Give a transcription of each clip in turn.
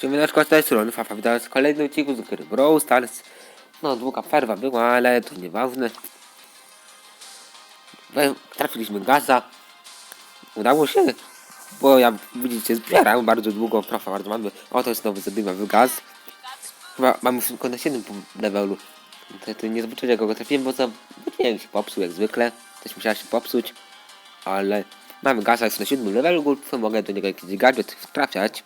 Siemaneczko, z tej strony Fafa, witam w kolejnym odcinku z gry Brawl Stars. No, długa przerwa była, ale to nieważne. Trafiliśmy gaza. Udało się, bo ja, widzicie, zbieram bardzo długo, proszę bardzo, mamy, o to jest nowy zadymowy gaz. Chyba mamy tylko na 7 levelu. To, to nie zobaczycie, jak go trafiłem, bo za, bo nie wiem, się popsuł jak zwykle. Też musiała się popsuć, ale mamy gaza, jest na 7 levelu, mogę do niego jakiś gadżet trafiać.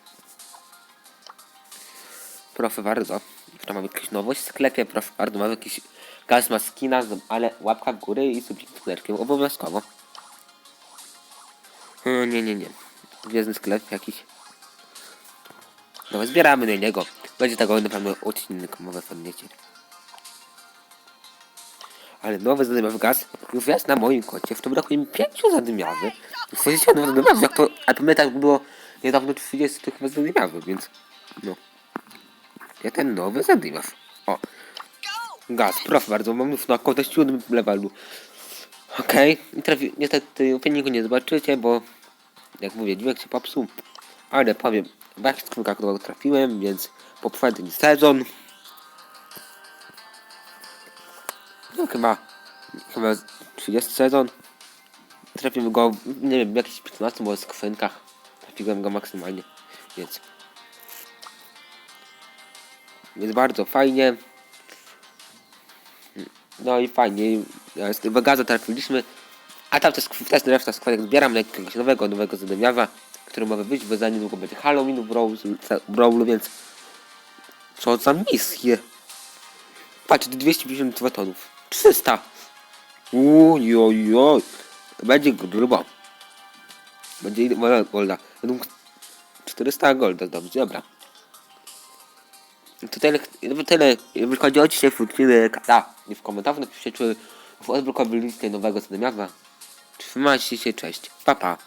Proszę bardzo. Jeszcze mamy jakąś nowość w sklepie, proszę bardzo. Mamy jakiś gaz ma skina, z- ale łapka w górę i subik z obowiązkowo. Hmm, nie, nie, nie. Gwiezdny sklep jakiś. No zbieramy na niego. Będzie tego na pewno odcinek mowy podniecie. Ale nowy zadymiawy gaz już jest na moim koncie. W tym roku im pięciu zadymiawy. Stworzycie nowy zadymiawy, jak to... A pamiętam, było niedawno 30 chyba zadymiawy, więc... No. Ja ten nowy zadymiaw. O. Gaz, proszę bardzo, mam już na końcu 7 levelu. Okej, okay. niestety filmiku nie zobaczycie, bo jak mówię, dźwięk się popsuł. Ale powiem, skórka, którą trafiłem, więc poprzedni sezon. No chyba, chyba 30 sezon. Trafiłem go, nie wiem, w jakichś 15 może skrzynкach. Trafiłem go maksymalnie, więc jest bardzo fajnie. No i fajnie. Z tego gazu trafiliśmy. A tam też, też reszta składek zbieram na jakiegoś nowego, nowego zadymiawa, który ma wyjść, bo za niedługo będzie Halloween w Brawl- więc co za misję. Patrz, 252 tonów. 300. Ujojoj. Będzie grubo. Będzie golda. Według 400 golda zdobyć, dobra. To tyle, to tyle, jeżeli chodzi o dzisiaj filmie A, nie w komentarzu napiszcie, czy odblokowaliście nowego zadymiarza. Trzymajcie się, cześć, pa pa.